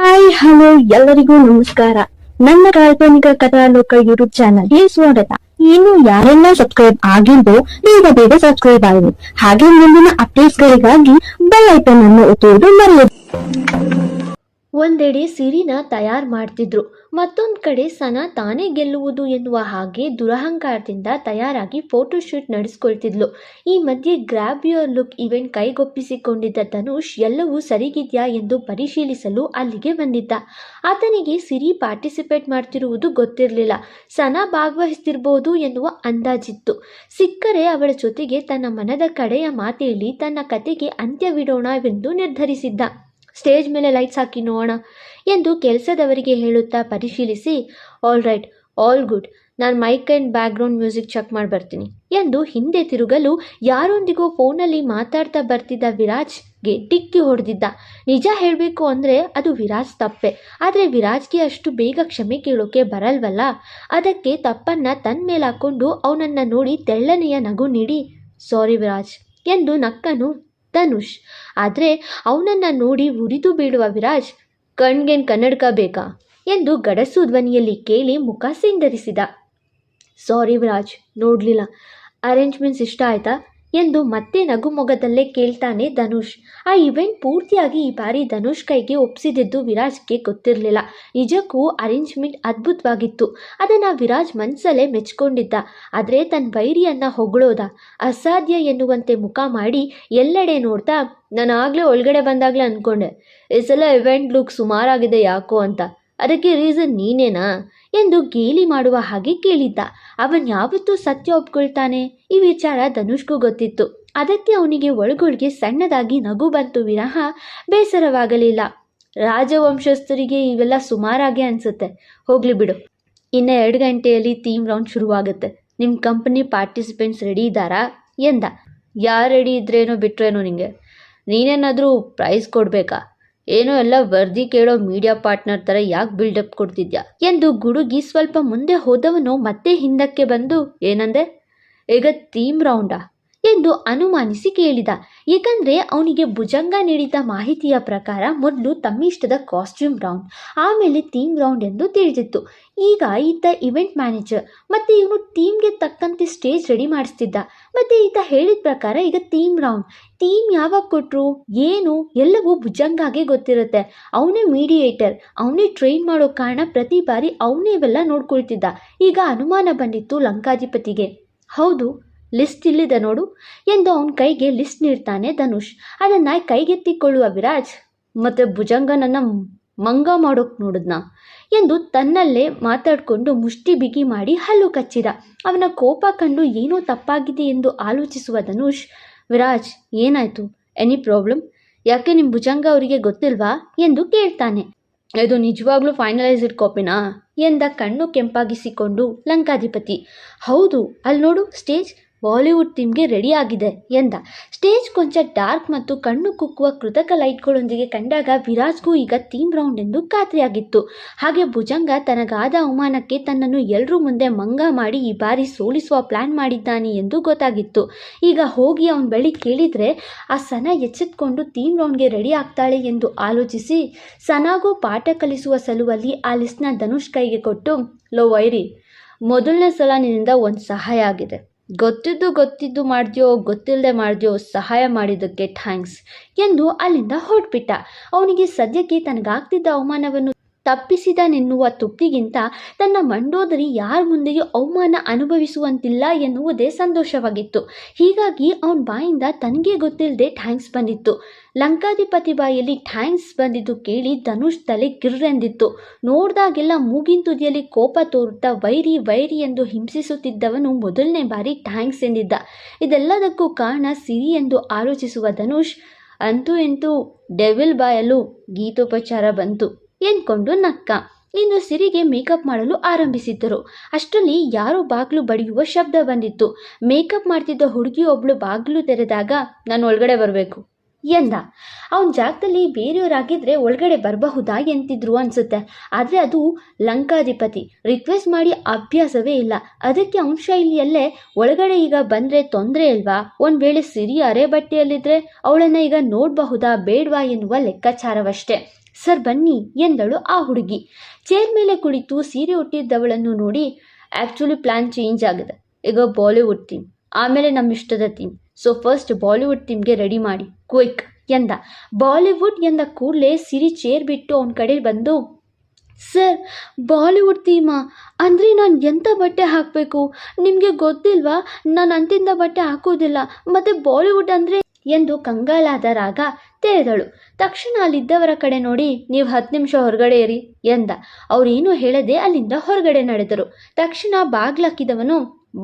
Hi, hello, ಎಲ್ಲರಿಗೂ ನಮಸ್ಕಾರ. ನನ್ನ ಕಾಲ್ಪನಿಕ ಕಥಾಲೋಕ ಯೂಟ್ಯೂಬ್ ಚಾನಲ್ಗೆ ಸ್ವಾಗತ. ಇನ್ನು ಯಾರೆಲ್ಲ ಸಬ್ಸ್ಕ್ರೈಬ್ ಆಗಿದ್ದೋ ಬೇಗ ಬೇಗ ಸಬ್ಸ್ಕ್ರೈಬ್ ಆಗಿ ಹಾಗೆ ಮುಂದಿನ ಅಪ್ಡೇಟ್ಸ್ ಗಳಿಗಾಗಿ ಬೆಲ್ ಐಕನ್ ಅನ್ನು ಒತ್ತುವುದು ಮರೆಯದು. ಒಂದೆಡೆ ಸಿರಿನ ತಯಾರು ಮಾಡ್ತಿದ್ರು, ಮತ್ತೊಂದು ಕಡೆ ಸನ ತಾನೇ ಗೆಲ್ಲುವುದು ಎನ್ನುವ ಹಾಗೆ ದುರಹಂಕಾರದಿಂದ ತಯಾರಾಗಿ ಫೋಟೋಶೂಟ್ ನಡೆಸ್ಕೊಳ್ತಿದ್ಲು. ಈ ಮಧ್ಯೆ ಗ್ರ್ಯಾಬ್ ಯುವರ್ ಲುಕ್ ಇವೆಂಟ್ ಕೈಗೊಪ್ಪಿಸಿಕೊಂಡಿದ್ದ ಧನುಷ್ ಎಲ್ಲವೂ ಸರಿಗಿದ್ಯಾ ಎಂದು ಪರಿಶೀಲಿಸಲು ಅಲ್ಲಿಗೆ ಬಂದಿದ್ದ. ಆತನಿಗೆ ಸಿರಿ ಪಾರ್ಟಿಸಿಪೇಟ್ ಮಾಡ್ತಿರುವುದು ಗೊತ್ತಿರಲಿಲ್ಲ. ಸನ ಭಾಗವಹಿಸ್ತಿರ್ಬೋದು ಎನ್ನುವ ಅಂದಾಜಿತ್ತು. ಸಿಕ್ಕರೆ ಅವಳ ಜೊತೆಗೆ ತನ್ನ ಮನದ ಕಡೆಯ ಮಾತೇಳಿ ತನ್ನ ಕತೆಗೆ ಅಂತ್ಯವಿಡೋಣವೆಂದು ನಿರ್ಧರಿಸಿದ್ದ. ಸ್ಟೇಜ್ ಮೇಲೆ ಲೈಟ್ಸ್ ಹಾಕಿ ನೋಡೋಣ ಎಂದು ಕೆಲಸದವರಿಗೆ ಹೇಳುತ್ತಾ ಪರಿಶೀಲಿಸಿ ಆಲ್ ರೈಟ್ ಆಲ್ ಗುಡ್ ನಾನು mic and background music check ಮಾಡಿ ಬರ್ತೀನಿ ಎಂದು ಹಿಂದೆ ತಿರುಗಲು ಯಾರೊಂದಿಗೋ ಫೋನಲ್ಲಿ ಮಾತಾಡ್ತಾ ಬರ್ತಿದ್ದ ವಿರಾಜ್ಗೆ ಡಿಕ್ಕಿ ಹೊಡೆದಿದ್ದ. ನಿಜ ಹೇಳಬೇಕು ಅಂದರೆ ಅದು ವಿರಾಜ್ ತಪ್ಪೆ. ಆದರೆ ವಿರಾಜ್ಗೆ ಅಷ್ಟು ಬೇಗ ಕ್ಷಮೆ ಕೇಳೋಕೆ ಬರಲ್ವಲ್ಲ? ಅದಕ್ಕೆ ತಪ್ಪನ್ನು ತನ್ನ ಮೇಲೆ ಹಾಕ್ಕೊಂಡು ಅವನನ್ನು ನೋಡಿ ತೆಳ್ಳನೆಯ ನಗು ನೀಡಿ ಸಾರಿ ವಿರಾಜ್ ಎಂದು ನಕ್ಕನು ಧನುಷ್ ಆದರೆ ಅವನನ್ನು ನೋಡಿ ಉರಿದು ಬೀಳುವ ವಿರಾಜ್, ಕಣ್ಗೇನು ಕನ್ನಡಕ ಬೇಕಾ? ಎಂದು ಗಡಸು ಧ್ವನಿಯಲ್ಲಿ ಕೇಳಿ ಮುಖ ಸಿಂಡರಿಸಿದ. ಸಾರಿ ವಿರಾಜ್, ನೋಡಲಿಲ್ಲ. ಅರೇಂಜ್ಮೆಂಟ್ಸ್ ಇಷ್ಟ ಆಯ್ತಾ? ಎಂದು ಮತ್ತೆ ನಗುಮೊಗದಲ್ಲೇ ಕೇಳ್ತಾನೆ ಧನುಷ್. ಆ ಇವೆಂಟ್ ಪೂರ್ತಿಯಾಗಿ ಈ ಬಾರಿ ಧನುಷ್ ಕೈಗೆ ಒಪ್ಪಿಸಿದ್ದು ವಿರಾಜ್ಗೆ ಗೊತ್ತಿರಲಿಲ್ಲ. ನಿಜಕ್ಕೂ ಅರೇಂಜ್ಮೆಂಟ್ ಅದ್ಭುತವಾಗಿತ್ತು. ಅದನ್ನು ವಿರಾಜ್ ಮನಸ್ಸಲ್ಲೇ ಮೆಚ್ಕೊಂಡಿದ್ದ. ಆದರೆ ತನ್ನ ವೈರಿಯನ್ನ ಹೊಗಳೋದ. ಅಸಾಧ್ಯ ಎನ್ನುವಂತೆ ಮುಖ ಮಾಡಿ ಎಲ್ಲೆಡೆ ನೋಡ್ತಾ ನಾನು ಆಗಲೇ ಒಳಗಡೆ ಬಂದಾಗಲೇ ಅಂದ್ಕೊಂಡೆ ಈ ಸಲ ಇವೆಂಟ್ ಲುಕ್ ಸುಮಾರಾಗಿದೆ ಯಾಕೋ ಅಂತ. ಅದಕ್ಕೆ ರೀಸನ್ ನೀನೇನಾ ಎಂದು ಗೇಲಿ ಮಾಡುವ ಹಾಗೆ ಕೇಳಿದ್ದ. ಅವನ್ ಯಾವತ್ತೂ ಸತ್ಯ ಒಪ್ಕೊಳ್ತಾನೆ? ಈ ವಿಚಾರ ಧನುಷ್ಗೂ ಗೊತ್ತಿತ್ತು. ಅದಕ್ಕೆ ಅವನಿಗೆ ಒಳಗೊಳಗೆ ಸಣ್ಣದಾಗಿ ನಗು ಬಂತು ವಿನಃ ಬೇಸರವಾಗಲಿಲ್ಲ. ರಾಜವಂಶಸ್ಥರಿಗೆ ಇವೆಲ್ಲ ಸುಮಾರಾಗೆ ಅನಿಸುತ್ತೆ. ಹೋಗ್ಲಿ ಬಿಡು. ಇನ್ನು ಎರಡು ಗಂಟೆಯಲ್ಲಿ ಥೀಮ್ ರೌಂಡ್ ಶುರುವಾಗುತ್ತೆ. ನಿಮ್ಮ ಕಂಪನಿ ಪಾರ್ಟಿಸಿಪೆಂಟ್ಸ್ ರೆಡಿ ಇದ್ದಾರಾ? ಎಂದ. ಯಾರು ರೆಡಿ ಇದ್ರೇನೋ ಬಿಟ್ರೇನೋ ನಿಮಗೆ ನೀನೇನಾದರೂ ಪ್ರೈಸ್ ಕೊಡಬೇಕಾ? ಏನೋ ಎಲ್ಲ ವರದಿ ಕೇಳೋ ಮೀಡಿಯಾ ಪಾರ್ಟ್ನರ್ ಥರ ಯಾಕೆ ಬಿಲ್ಡಪ್ ಕೊಡ್ತಿದ್ಯಾ? ಎಂದು ಗುಡುಗಿ ಸ್ವಲ್ಪ ಮುಂದೆ ಹೋದವನು ಮತ್ತೆ ಹಿಂದಕ್ಕೆ ಬಂದು, ಏನಂದೆ? ಈಗ ಥೀಮ್ ರೌಂಡಾ ಎಂದು ಅನುಮಾನಿಸಿ ಕೇಳಿದ. ಏಕೆಂದರೆ ಅವನಿಗೆ ಭುಜಂಗ ನೀಡಿದ ಮಾಹಿತಿಯ ಪ್ರಕಾರ ಮೊದಲು ತಮ್ಮಿಷ್ಟದ ಕಾಸ್ಟ್ಯೂಮ್ ರೌಂಡ್, ಆಮೇಲೆ ಥೀಮ್ ರೌಂಡ್ ಎಂದು ತಿಳಿದಿತ್ತು. ಈಗ ಈತ ಇವೆಂಟ್ ಮ್ಯಾನೇಜರ್, ಮತ್ತು ಇವನು ಥೀಮ್ಗೆ ತಕ್ಕಂತೆ ಸ್ಟೇಜ್ ರೆಡಿ ಮಾಡಿಸ್ತಿದ್ದ. ಮತ್ತು ಈತ ಹೇಳಿದ ಪ್ರಕಾರ ಈಗ ಥೀಮ್ ರೌಂಡ್. ಥೀಮ್ ಯಾವಾಗ ಕೊಟ್ಟರು ಏನು, ಎಲ್ಲವೂ ಭುಜಂಗಾಗೆ ಗೊತ್ತಿರುತ್ತೆ. ಅವನೇ ಮೀಡಿಯೇಟರ್, ಅವನೇ ಟ್ರೈನ್ ಮಾಡೋ ಕಾರಣ ಪ್ರತಿ ಬಾರಿ ಅವನೇ ಇವೆಲ್ಲ ನೋಡ್ಕೊಳ್ತಿದ್ದ. ಈಗ ಅನುಮಾನ ಬಂದಿತ್ತು ಲಂಕಾಧಿಪತಿಗೆ. ಹೌದು ಲಿಸ್ಟ್ ಇಲ್ಲಿದೆ ನೋಡು. ಎಂದು ಅವನ ಕೈಗೆ ಲಿಸ್ಟ್ ನೀಡ್ತಾನೆ ಧನುಷ್. ಅದನ್ನು ಕೈಗೆತ್ತಿಕೊಳ್ಳುವ ವಿರಾಜ್, ಮತ್ತು ಭುಜಂಗನನ್ನು ಮಂಗ ಮಾಡೋಕೆ ನೋಡಿದ್ನ ಎಂದು ತನ್ನಲ್ಲೇ ಮಾತಾಡಿಕೊಂಡು ಮುಷ್ಟಿ ಬಿಗಿ ಮಾಡಿ ಹಲ್ಲು ಕಚ್ಚಿದ. ಅವನ ಕೋಪ ಕಂಡು ಏನೋ ತಪ್ಪಾಗಿದೆ ಎಂದು ಆಲೋಚಿಸುವ ಧನುಷ್, ವಿರಾಜ್, ಏನಾಯಿತು? Any problem? ಯಾಕೆ ನಿಮ್ಮ ಭುಜಂಗ ಅವರಿಗೆ ಗೊತ್ತಿಲ್ವಾ? ಎಂದು ಕೇಳ್ತಾನೆ. ಇದು ನಿಜವಾಗ್ಲೂ ಫೈನಲೈಸ್ಡ್ ಕಾಪಿನಾ ಎಂದ ಕಣ್ಣು ಕೆಂಪಾಗಿಸಿಕೊಂಡು ಲಂಕಾಧಿಪತಿ. ಹೌದು, ಅಲ್ಲಿ ನೋಡು ಸ್ಟೇಜ್ ಬಾಲಿವುಡ್ ಥೀಮ್ಗೆ ರೆಡಿ ಆಗಿದೆ ಎಂದ. ಸ್ಟೇಜ್ ಕೊಂಚ ಡಾರ್ಕ್ ಮತ್ತು ಕಣ್ಣು ಕುಕ್ಕುವ ಕೃತಕ ಲೈಟ್ಗಳೊಂದಿಗೆ ಕಂಡಾಗ ವಿರಾಜ್ಗೂ ಈಗ ಥೀಮ್ ರೌಂಡ್ ಎಂದು ಖಾತ್ರಿಯಾಗಿತ್ತು. ಹಾಗೆ ಭುಜಂಗ ತನಗಾದ ಅವಮಾನಕ್ಕೆ ತನ್ನನ್ನು ಎಲ್ಲರೂ ಮುಂದೆ ಮಂಗ ಮಾಡಿ ಈ ಬಾರಿ ಸೋಲಿಸುವ ಪ್ಲಾನ್ ಮಾಡಿದ್ದಾನೆ ಎಂದು ಗೊತ್ತಾಗಿತ್ತು. ಈಗ ಹೋಗಿ ಅವನ ಬಳಿ ಕೇಳಿದರೆ ಆ ಸನ ಎಚ್ಚೆತ್ಕೊಂಡು ಥೀಮ್ ರೌಂಡ್ಗೆ ರೆಡಿ ಆಗ್ತಾಳೆ ಎಂದು ಆಲೋಚಿಸಿ, ಸನಾಗೂ ಪಾಠ ಕಲಿಸುವ ಸಲುವಾಗಿ ಆ ಲಿಸ್ಟ್ನ ಧನುಷ್ ಕೈಗೆ ಕೊಟ್ಟು, ಲೋ ವೈರಿ, ಮೊದಲನೇ ಸಲ ನಿನ್ನಿಂದ ಒಂದು ಸಹಾಯ ಆಗಿದೆ. ಗೊತ್ತಿದ್ದು ಗೊತ್ತಿದ್ದು ಮಾಡಿದ್ಯೋ ಗೊತ್ತಿಲ್ಲದೆ ಮಾಡಿದ್ಯೋ ಸಹಾಯ ಮಾಡಿದ್ದಕ್ಕೆ ಥ್ಯಾಂಕ್ಸ್ ಎಂದು ಅಲ್ಲಿಂದ ಹೊರಟ್ಬಿಟ್ಟ. ಅವನಿಗೆ ಸದ್ಯಕ್ಕೆ ತನಗಾಗ್ತಿದ್ದ ಅವಮಾನವನ್ನು ತಪ್ಪಿಸಿದನೆನ್ನುವ ತೃಪ್ತಿಗಿಂತ ತನ್ನ ಮಂಡೋದರಿ ಯಾರ ಮುಂದೆಯೂ ಅವಮಾನ ಅನುಭವಿಸುವಂತಿಲ್ಲ ಎನ್ನುವುದೇ ಸಂತೋಷವಾಗಿತ್ತು. ಹೀಗಾಗಿ ಅವನ ಬಾಯಿಂದ ತನಗೆ ಗೊತ್ತಿಲ್ಲದೆ ಥ್ಯಾಂಕ್ಸ್ ಬಂದಿತ್ತು. ಲಂಕಾಧಿಪತಿ ಬಾಯಲ್ಲಿ ಥ್ಯಾಂಕ್ಸ್ ಬಂದಿದ್ದು ಕೇಳಿ ಧನುಷ್ ತಲೆ ಕಿರ್ರೆಂದಿತ್ತು. ನೋಡಿದಾಗೆಲ್ಲ ಮೂಗಿನ ತುದಿಯಲ್ಲಿ ಕೋಪ ತೋರುತ್ತಾ ವೈರಿ ವೈರಿ ಎಂದು ಹಿಂಸಿಸುತ್ತಿದ್ದವನು ಮೊದಲನೇ ಬಾರಿ ಥ್ಯಾಂಕ್ಸ್ ಎಂದಿದ್ದ. ಇದೆಲ್ಲದಕ್ಕೂ ಕಾರಣ ಸಿರಿ ಎಂದು ಆಲೋಚಿಸುವ ಧನುಷ್, ಅಂತೂ ಎಂತೂ ಡೆವಿಲ್ ಬಾಯಲ್ಲೂ ಗೀತೋಪಚಾರ ಬಂತು. ಎಂದ್ಕೊಂಡು ನಕ್ಕ. ಇನ್ನು ಸಿರಿಗೆ ಮೇಕಪ್ ಮಾಡಲು ಆರಂಭಿಸಿದ್ದರು. ಅಷ್ಟರಲ್ಲಿ ಯಾರೋ ಬಾಗಿಲು ಬಡಿಯುವ ಶಬ್ದ ಬಂದಿತ್ತು. ಮೇಕಪ್ ಮಾಡ್ತಿದ್ದ ಹುಡುಗಿಯೊಬ್ಳು ಬಾಗಿಲು ತೆರೆದಾಗ, ನಾನು ಒಳಗಡೆ ಬರಬೇಕು ಎಂದ. ಅವನ ಜಾಗದಲ್ಲಿ ಬೇರೆಯವರಾಗಿದ್ದರೆ ಒಳಗಡೆ ಬರಬಹುದಾ ಎಂತಿದ್ರು ಅನಿಸುತ್ತೆ. ಆದರೆ ಅದು ಲಂಕಾಧಿಪತಿ. ರಿಕ್ವೆಸ್ಟ್ ಮಾಡಿ ಅಭ್ಯಾಸವೇ ಇಲ್ಲ. ಅದಕ್ಕೆ ಅವನ ಶೈಲಿಯಲ್ಲೇ, ಒಳಗಡೆ ಈಗ ಬಂದರೆ ತೊಂದರೆ ಇಲ್ವಾ? ಒಂದು ವೇಳೆ ಸಿರಿ ಅರೆ ಬಟ್ಟೆಯಲ್ಲಿದ್ದರೆ ಅವಳನ್ನು ಈಗ ನೋಡಬಹುದಾ ಬೇಡವಾ? ಎನ್ನುವ ಲೆಕ್ಕಾಚಾರವಷ್ಟೇ. ಸರ್ ಬನ್ನಿ ಎಂದಳು ಆ ಹುಡುಗಿ. ಚೇರ್ ಮೇಲೆ ಕುಳಿತು ಸೀರೆ ಉಟ್ಟಿದ್ದವಳನ್ನು ನೋಡಿ ಆ್ಯಕ್ಚುಲಿ ಪ್ಲ್ಯಾನ್ ಚೇಂಜ್ ಆಗಿದೆ. ಈಗ ಬಾಲಿವುಡ್ ಥೀಮ್ ಆಮೇಲೆ ನಮ್ಮ ಇಷ್ಟದ ಥೀಮ್ ಸೊ ಫಸ್ಟ್ ಬಾಲಿವುಡ್ ಥೀಮ್ಗೆ ರೆಡಿ ಮಾಡಿ ಕ್ವಿಕ್ ಎಂದ. ಬಾಲಿವುಡ್ ಎಂದ ಕೂಡಲೇ ಸಿರಿ ಚೇರ್ ಬಿಟ್ಟು ಅವನ ಕಡೆ ಬಂದು, ಸರ್, ಬಾಲಿವುಡ್ ಥೀಮಾ ಅಂದರೆ ನಾನು ಎಂಥ ಬಟ್ಟೆ ಹಾಕಬೇಕು? ನಿಮಗೆ ಗೊತ್ತಿಲ್ವಾ? ನಾನು ಅಂತಿಂದ ಬಟ್ಟೆ ಹಾಕೋದಿಲ್ಲ ಮತ್ತು ಬಾಲಿವುಡ್ ಅಂದರೆ ಎಂದು ಕಂಗಾಲಾದ ರಾಗ ತೆರೆದಳು. ತಕ್ಷಣ ಅಲ್ಲಿದ್ದವರ ಕಡೆ ನೋಡಿ, ನೀವು ಹತ್ತು ನಿಮಿಷ ಹೊರಗಡೆ ಇರಿ ಎಂದ. ಅವರೇನು ಹೇಳದೆ ಅಲ್ಲಿಂದ ಹೊರಗಡೆ ನಡೆದರು. ತಕ್ಷಣ ಬಾಗ್ಲಾಕಿದವನು,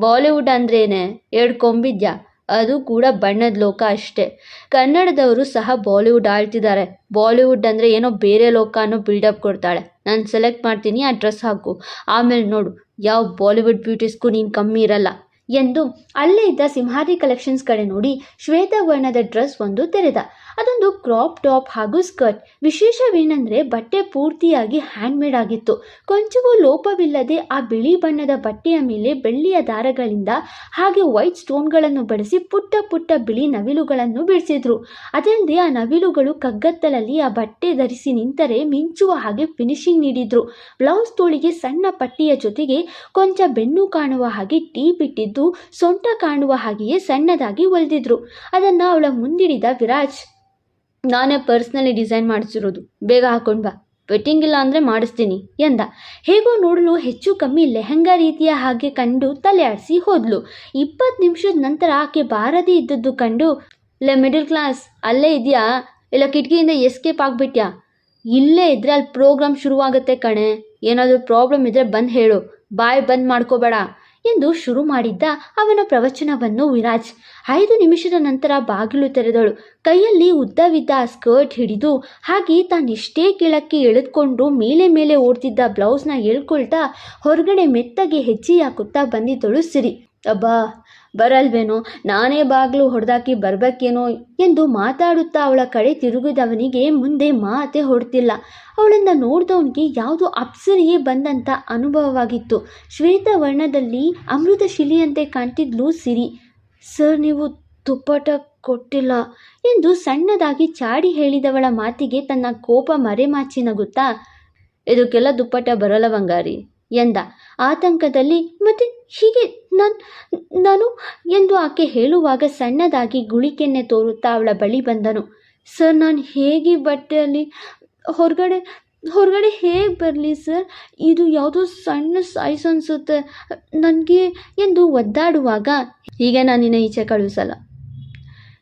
ಬಾಲಿವುಡ್ ಅಂದ್ರೇನೆ ಎರಡು ಕೊಂಬಿದ್ಯಾ ಅದು ಕೂಡ ಬಣ್ಣದ ಲೋಕ ಅಷ್ಟೇ. ಕನ್ನಡದವರು ಸಹ ಬಾಲಿವುಡ್ ಆಳ್ತಿದ್ದಾರೆ ಬಾಲಿವುಡ್ ಅಂದರೆ ಏನೋ ಬೇರೆ ಲೋಕ ಅನ್ನೋ ಬಿಲ್ಡಪ್ ಕೊಡ್ತಾಳೆ. ನಾನು ಸೆಲೆಕ್ಟ್ ಮಾಡ್ತೀನಿ, ಆ ಡ್ರೆಸ್ ಹಾಕು. ಆಮೇಲೆ ನೋಡು, ಯಾವ ಬಾಲಿವುಡ್ ಬ್ಯೂಟೀಸ್ಗೂ ನೀನು ಕಮ್ಮಿ ಇರಲ್ಲ. ಎಂದು ಅಲ್ಲೇ ಇದ್ದ ಸಿಂಹಾದಿ ಕಲೆಕ್ಷನ್ಸ್ ಕಡೆ ನೋಡಿ ಶ್ವೇತ ವರ್ಣದ ಡ್ರೆಸ್ ಒಂದು ತೆರೆದ. ಅದೊಂದು ಕ್ರಾಪ್ ಟಾಪ್ ಹಾಗೂ ಸ್ಕರ್ಟ್ ವಿಶೇಷವೇನೆಂದರೆ ಬಟ್ಟೆ ಪೂರ್ತಿಯಾಗಿ ಹ್ಯಾಂಡ್ಮೇಡ್ ಆಗಿತ್ತು. ಕೊಂಚವೂ ಲೋಪವಿಲ್ಲದೆ ಆ ಬಿಳಿ ಬಣ್ಣದ ಬಟ್ಟೆಯ ಮೇಲೆ ಬೆಳ್ಳಿಯ ದಾರಗಳಿಂದ ಹಾಗೆ ವೈಟ್ ಸ್ಟೋನ್ಗಳನ್ನು ಬಳಸಿ ಪುಟ್ಟ ಪುಟ್ಟ ಬಿಳಿ ನವಿಲುಗಳನ್ನು ಬಿಡಿಸಿದ್ರು. ಅದಲ್ಲದೆ ಆ ನವಿಲುಗಳು ಕಗ್ಗತ್ತಲಲ್ಲಿ ಆ ಬಟ್ಟೆ ಧರಿಸಿ ನಿಂತರೆ ಮಿಂಚುವ ಹಾಗೆ ಫಿನಿಶಿಂಗ್ ನೀಡಿದ್ರು. ಬ್ಲೌಸ್ ತೋಳಿಗೆ ಸಣ್ಣ ಪಟ್ಟಿಯ ಜೊತೆಗೆ ಕೊಂಚ ಬೆನ್ನು ಕಾಣುವ ಹಾಗೆ ಟೀ ಬಿಟ್ಟಿದ್ದು ಸೊಂಟ ಕಾಣುವ ಹಾಗೆಯೇ ಸಣ್ಣದಾಗಿ ಒಲ್ದಿದ್ರು ಅದನ್ನು ಅವಳ ಮುಂದಿಡಿದ ವಿರಾಜ್ ನಾನೇ ಪರ್ಸ್ನಲಿ ಡಿಸೈನ್ ಮಾಡಿಸಿರೋದು. ಬೇಗ ಹಾಕೊಂಡು ಬಾ. ಫಿಟ್ಟಿಂಗ್ ಇಲ್ಲ ಅಂದರೆ ಮಾಡಿಸ್ತೀನಿ ಎಂದ. ಹೇಗೋ ನೋಡಲು ಹೆಚ್ಚು ಕಮ್ಮಿ ಲೆಹಂಗಾ ರೀತಿಯ ಹಾಗೆ ಕಂಡು ತಲೆ ಆಡಿಸಿ ಹೋದ್ಲು. ಇಪ್ಪತ್ತು ನಿಮಿಷದ ನಂತರ ಆಕೆ ಬಾರದಿ ಇದ್ದದ್ದು ಕಂಡು ಇಲ್ಲ ಮಿಡಲ್ ಕ್ಲಾಸ್ ಅಲ್ಲೇ ಇದೆಯಾ? ಇಲ್ಲ, ಕಿಟಕಿಯಿಂದ ಎಸ್ಕೇಪ್ ಆಗಿಬಿಟ್ಯಾ? ಇಲ್ಲೇ ಇದ್ರೆ ಅಲ್ಲಿ ಪ್ರೋಗ್ರಾಮ್ ಶುರುವಾಗುತ್ತೆ ಕಣೆ. ಏನಾದರೂ ಪ್ರಾಬ್ಲಮ್ ಇದ್ದರೆ ಬಂದು ಹೇಳು. ಬಾಯ್ ಬಂದ್ ಮಾಡ್ಕೋಬೇಡ. ಎಂದು ಶುರು ಮಾಡಿದ್ದ ಅವನ ಪ್ರವಚನವನ್ನು ವಿರಾಜ್. ಐದು ನಿಮಿಷದ ನಂತರ ಬಾಗಿಲು ತೆರೆದಳು. ಕೈಯಲ್ಲಿ ಉದ್ದವಿದ್ದ ಸ್ಕರ್ಟ್ ಹಿಡಿದು ಹಾಗೆ ತಾನೆಷ್ಟೇ ಕೆಳಕ್ಕೆ ಎಳೆದುಕೊಂಡು ಮೇಲೆ ಮೇಲೆ ಓಡ್ತಿದ್ದ ಬ್ಲೌಸ್ನ ಎಳ್ಕೊಳ್ತಾ ಹೊರಗಡೆ ಮೆತ್ತಗೆ ಹೆಜ್ಜೆ ಹಾಕುತ್ತಾ ಬಂದಿದ್ದಳು ಸಿರಿ. ಅಬ್ಬಾ ಬರಲ್ವೇನೋ? ನಾನೇ ಬಾಗಿಲು ಹೊಡೆದಾಕಿ ಬರಬೇಕೇನೋ ಎಂದು ಮಾತಾಡುತ್ತಾ ಅವಳ ಕಡೆ ತಿರುಗಿದವನಿಗೆ ಮುಂದೆ ಮಾತೆ ಹೊಡ್ತಿಲ್ಲ. ಅವಳನ್ನು ನೋಡಿದವನಿಗೆ ಯಾವುದೋ ಅಪ್ಸರಿಯೇ ಬಂದಂಥ ಅನುಭವವಾಗಿತ್ತು. ಶ್ವೇತ ವರ್ಣದಲ್ಲಿ ಅಮೃತ ಶಿಲಿಯಂತೆ ಕಾಣ್ತಿದ್ಲು ಸಿರಿ. ಸರ್, ನೀವು ತುಪ್ಪಟ ಕೊಟ್ಟಿಲ್ಲ ಎಂದು ಸಣ್ಣದಾಗಿ ಚಾಡಿ ಹೇಳಿದವಳ ಮಾತಿಗೆ ತನ್ನ ಕೋಪ ಮರೆಮಾಚಿ ನಗುತ್ತಾ, ಇದಕ್ಕೆಲ್ಲ ದುಪ್ಪಟ ಬರಲ್ಲ, ಬಂಗಾರಿ. ಎಂದ. ಆತಂಕದಲ್ಲಿ, ಮತ್ತೆ ಹೀಗೆ ನಾನು ನಾನು? ಎಂದು ಆಕೆ ಹೇಳುವಾಗ ಸಣ್ಣದಾಗಿ ಗುಳಿಕೆನ್ನೆ ತೋರುತ್ತಾ ಅವಳ ಬಳಿ ಬಂದನು. ಸರ್, ನಾನು ಹೇಗೆ ಬಟ್ಟೆಯಲ್ಲಿ, ಹೊರಗಡೆ ಹೊರಗಡೆ ಹೇಗೆ ಬರಲಿ ಸರ್? ಇದು ಯಾವುದೋ ಸಣ್ಣ ಸೈಜ್ ಅನಿಸುತ್ತೆ, ನನಗೆ, ಎಂದು ಒದ್ದಾಡುವಾಗ ಹೀಗೆ ನಾನು ನಿನ್ನ ಈಚೆ ಕಳುಹಿಸಲ್ಲ.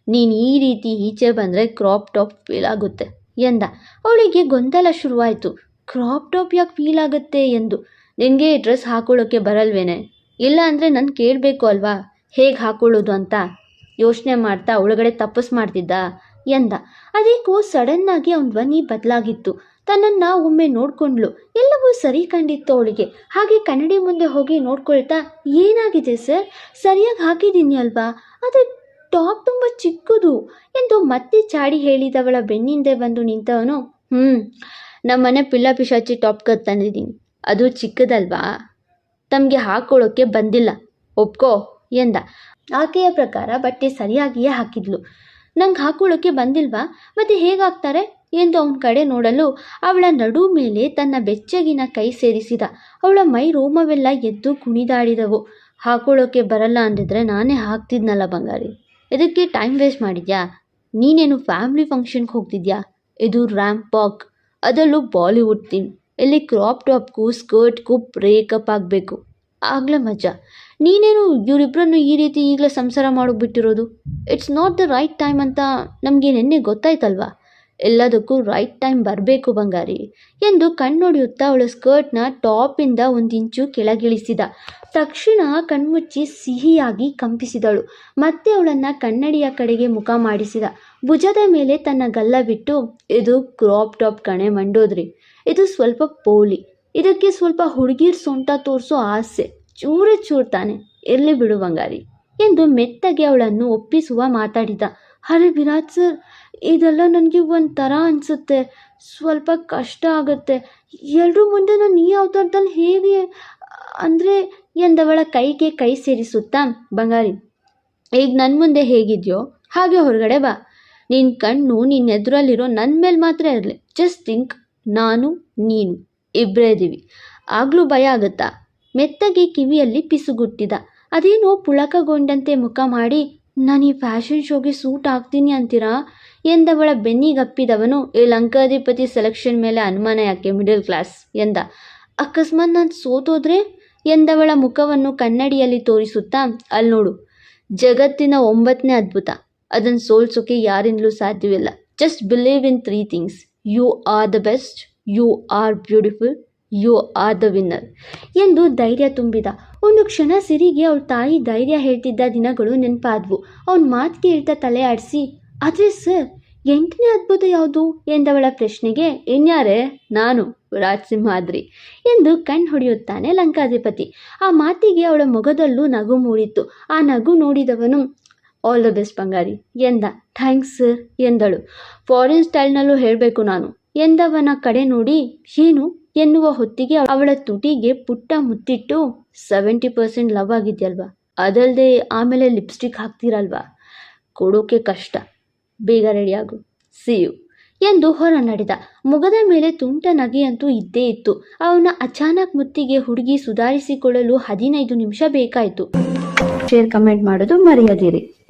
ನೀನು ಈ ರೀತಿ ಈಚೆ ಬಂದರೆ ಕ್ರಾಪ್ ಟಾಪ್ ಫೀಲ್ ಆಗುತ್ತೆ, ಎಂದ. ಅವಳಿಗೆ ಗೊಂದಲ ಶುರುವಾಯಿತು. ಕ್ರಾಪ್ ಟಾಪ್ ಯಾಕೆ ಫೀಲ್ ಆಗುತ್ತೆ? ಎಂದು ನಿನಗೆ ಡ್ರೆಸ್ ಹಾಕೊಳ್ಳೋಕ್ಕೆ ಬರಲ್ವೇನೆ? ಇಲ್ಲ ಅಂದರೆ ನಾನು ಕೇಳಬೇಕು ಅಲ್ವಾ? ಹೇಗೆ ಹಾಕೊಳ್ಳೋದು ಅಂತ? ಯೋಚನೆ ಮಾಡ್ತಾ ಒಳಗಡೆ ತಪಸ್ ಮಾಡ್ತಿದ್ದ. ಎಂದ, ಅದೇಕೋ ಸಡನ್ನಾಗಿ ಅವನ ಧ್ವನಿ ಬದಲಾಗಿತ್ತು. ತನ್ನನ್ನು ಒಮ್ಮೆ ನೋಡ್ಕೊಂಡ್ಲು ಎಲ್ಲವೂ ಸರಿ ಕಂಡಿತ್ತು ಅವಳಿಗೆ. ಹಾಗೆ ಕನ್ನಡಿ ಮುಂದೆ ಹೋಗಿ ನೋಡ್ಕೊಳ್ತಾ, ಏನಾಗಿದೆ ಸರ್? ಸರಿಯಾಗಿ ಹಾಕಿದ್ದೀನಿ ಅಲ್ವಾ? ಅದು ಟಾಪ್ ತುಂಬ ಚಿಕ್ಕದು. ಎಂದು ಮತ್ತೆ ಚಾಡಿ ಹೇಳಿದವಳ ಬೆನ್ನಿಂದೆ ಬಂದು ನಿಂತವನು ಹ್ಞೂ ನಮ್ಮನೆ ಪಿಲ್ಲ ಪಿಶಾಚಿ ಟಾಪ್ ತಂದಿದ್ದೀನಿ. ಅದು ಚಿಕ್ಕದಲ್ವಾ? ತಮಗೆ ಹಾಕೊಳ್ಳೋಕ್ಕೆ ಬಂದಿಲ್ಲ. ಒಪ್ಕೋ ಎಂದ. ಆಕೆಯ ಪ್ರಕಾರ ಬಟ್ಟೆ ಸರಿಯಾಗಿಯೇ ಹಾಕಿದ್ಲು. ನಂಗೆ ಹಾಕೊಳ್ಳೋಕ್ಕೆ ಬಂದಿಲ್ವಾ? ಮತ್ತೆ ಹೇಗಾಗ್ತಾರೆ? ಎಂದು ಅವನ ಕಡೆ ನೋಡಲು ಅವಳ ನಡು ಮೇಲೆ ತನ್ನ ಬೆಚ್ಚಗಿನ ಕೈ ಸೇರಿಸಿದ. ಅವಳ ಮೈ ರೋಮವೆಲ್ಲ ಎದ್ದು ಕುಣಿದಾಡಿದವು. ಹಾಕೊಳ್ಳೋಕ್ಕೆ ಬರಲ್ಲ ಅಂದಿದ್ರೆ ನಾನೇ ಹಾಕ್ತಿದ್ನಲ್ಲ ಬಂಗಾರಿ. ಇದಕ್ಕೆ ಟೈಮ್ ವೇಸ್ಟ್ ಮಾಡಿದ್ಯಾ? ನೀನೇನು ಫ್ಯಾಮ್ಲಿ ಫಂಕ್ಷನ್ಗೆ ಹೋಗ್ತಿದ್ಯಾ? ಇದು ರ್ಯಾಂಪ್ ವಾಕ್ ಅದರಲ್ಲೂ ಬಾಲಿವುಡ್ ಥೀಮ್ ಇಲ್ಲಿ ಕ್ರಾಪ್ ಟಾಪ್ಗೂ ಸ್ಕರ್ಟ್ಗೂ ಬ್ರೇಕಪ್ ಆಗಬೇಕು. ಆಗಲೇ ಮಜಾ ನೀನೇನು ಇವರಿಬ್ಬರನ್ನು ಈ ರೀತಿ ಈಗಲೇ ಸಂಸಾರ ಮಾಡೋಗ್ಬಿಟ್ಟಿರೋದು it's not the right time ಅಂತ ನಮಗೆ ನಿನ್ನೆ ಗೊತ್ತಾಯ್ತಲ್ವಾ? ಎಲ್ಲದಕ್ಕೂ ರೈಟ್ ಟೈಮ್ ಬರಬೇಕು ಬಂಗಾರಿ. ಎಂದು ಕಣ್ಣೊಡೆಯುತ್ತಾ ಅವಳ ಸ್ಕರ್ಟ್ನ ಟಾಪಿಂದ ಒಂದಿಂಚು ಕೆಳಗಿಳಿಸಿದ. ತಕ್ಷಣ ಕಣ್ಮುಚ್ಚಿ ಸಿಹಿಯಾಗಿ ಕಂಪಿಸಿದಳು. ಮತ್ತೆ ಅವಳನ್ನು ಕನ್ನಡಿಯ ಕಡೆಗೆ ಮುಖ ಮಾಡಿಸಿದ. ಭುಜದ ಮೇಲೆ ತನ್ನ ಗಲ್ಲ ಬಿಟ್ಟು, ಇದು ಕ್ರಾಪ್ ಟಾಪ್ ಕಣೆ, ಮಂಡೋದ್ರಿ. ಇದು ಸ್ವಲ್ಪ ಪೋಲಿ. ಇದಕ್ಕೆ ಸ್ವಲ್ಪ ಹುಡುಗಿರ್ ಸೊಂಟ ತೋರಿಸೋ ಆಸೆ. ಚೂರೇ ಚೂರ್ತಾನೆ ಇರಲಿ ಬಿಡು ಬಂಗಾರಿ. ಎಂದು ಮೆತ್ತಗೆ ಅವಳನ್ನು ಒಪ್ಪಿಸುವ ಮಾತಾಡಿದ. ಅರೆ ವಿರಾಜ್ ಸರ್, ಇದೆಲ್ಲ ನನಗೆ ಒಂಥರ ಅನಿಸುತ್ತೆ. ಸ್ವಲ್ಪ ಕಷ್ಟ ಆಗುತ್ತೆ. ಎಲ್ಲರೂ ಮುಂದೆ ನಾನು ಈ ಅವತಾರದಲ್ಲಿ ಹೇಗೆ, ಅಂದರೆ, ಎಂದವಳ ಕೈಗೆ ಕೈ ಸೇರಿಸುತ್ತಾ, ಬಂಗಾರಿ, ಈಗ ನನ್ನ ಮುಂದೆ ಹೇಗಿದೆಯೋ, ಹಾಗೆ ಹೊರಗಡೆ ಬಾ. ನಿನ್ನ ಕಣ್ಣು ನಿನ್ನ ಎದುರಲ್ಲಿರೋ ನನ್ನ ಮೇಲೆ ಮಾತ್ರ ಇರಲಿ. ಜಸ್ಟ್ ಥಿಂಕ್ ನಾನು, ನೀನು ಇಬ್ಬರೇ ಇದ್ದೀವಿ ಆಗಲೂ ಭಯ ಆಗುತ್ತಾ? ಮೆತ್ತಗೆ ಕಿವಿಯಲ್ಲಿ ಪಿಸುಗುಟ್ಟಿದ. ಅದೇನೋ ಪುಳಕಗೊಂಡಂತೆ ಮುಖ ಮಾಡಿ, ನಾನು ಈ ಫ್ಯಾಷನ್ ಶೋಗೆ ಸೂಟ್ ಆಗ್ತೀನಿ ಅಂತೀರಾ? ಎಂದವಳ ಬೆನ್ನಿಗಪ್ಪಿದವನು ಈ ಲಂಕಾಧಿಪತಿ ಸೆಲೆಕ್ಷನ್ ಮೇಲೆ ಅನುಮಾನ ಯಾಕೆ ಮಿಡಲ್ ಕ್ಲಾಸ್? ಎಂದ. ಅಕಸ್ಮಾತ್ ನಾನು ಸೋತೋದ್ರೆ? ಎಂದವಳ ಮುಖವನ್ನು ಕನ್ನಡಿಯಲ್ಲಿ ತೋರಿಸುತ್ತಾ ಅಲ್ಲಿ ನೋಡು, ಜಗತ್ತಿನ ಒಂಬತ್ತನೇ ಅದ್ಭುತ. ಅದನ್ನು ಸೋಲ್ಸೋಕೆ ಯಾರಿಂದಲೂ ಸಾಧ್ಯವಿಲ್ಲ. Just believe in three things. You are the best you are beautiful you are the winner ಎಂದು ಧೈರ್ಯ ತುಂಬಿದ. ಒಂದು ಕ್ಷಣ ಸಿರಿಗೆ ಅವಳ ತಾಯಿ ಧೈರ್ಯ ಹೇಳ್ತಿದ್ದ ದಿನಗಳು ನೆನಪಾದ್ವು. ಅವನ ಮಾತು ಕೇಳ್ತಾ ತಲೆ ಆಡಿಸಿ, ಆದರೆ ಸರ್ ಎಂಟನೇ ಅದ್ಭುತ ಯಾವುದು? ಎಂದವಳ ಪ್ರಶ್ನೆಗೆ, ಇನ್ಯಾರೇ? ನಾನು, ರಾಜಸಿಂಹಾದ್ರಿ ಎಂದು ಕಣ್ಣು ಹೊಡೆಯುತ್ತಾನೆ ಲಂಕಾಧಿಪತಿ. ಆ ಮಾತಿಗೆ ಅವಳ ಮೊಗದಲ್ಲೂ ನಗು ಮೂಡಿತ್ತು. ಆ ನಗು ನೋಡಿದವನು ಆಲ್ ದ ಬೆಸ್ಟ್ ಬಂಗಾರಿ. ಎಂದ. ಥ್ಯಾಂಕ್ಸ್ ಸರ್ ಎಂದಳು. ಫಾರಿನ್ ಸ್ಟೈಲ್ನಲ್ಲೂ ಹೇಳಬೇಕು ನಾನು. ಎಂದವನ ಕಡೆ ನೋಡಿ ಏನು ಎನ್ನುವ ಹೊತ್ತಿಗೆ ಅವಳ ತುಟಿಗೆ ಪುಟ್ಟ ಮುತ್ತಿಟ್ಟು ಸೆವೆಂಟಿ ಪರ್ಸೆಂಟ್ ಲವ್ ಆಗಿದೆಯಲ್ವಾ? ಅದಲ್ಲದೆ ಆಮೇಲೆ ಲಿಪ್ಸ್ಟಿಕ್ ಹಾಕ್ತೀರಲ್ವಾ? ಕೊಡೋಕೆ ಕಷ್ಟ. ಬೇಗ ರೆಡಿಯಾಗು ಸಿ ಯು ಎಂದು ಹೊರ ನಡೆದ. ಮುಗದ ಮೇಲೆ ತುಂಟ ನಗೆಯಂತೂ ಇದ್ದೇ ಇತ್ತು. ಅವನ ಅಚಾನಕ್ ಮುತ್ತಿಗೆ ಹುಡುಗಿ ಸುಧಾರಿಸಿಕೊಳ್ಳಲು ಹದಿನೈದು ನಿಮಿಷ ಬೇಕಾಯಿತು. ಶೇರ್ ಕಮೆಂಟ್ ಮಾಡೋದು ಮರೆಯದಿರಿ.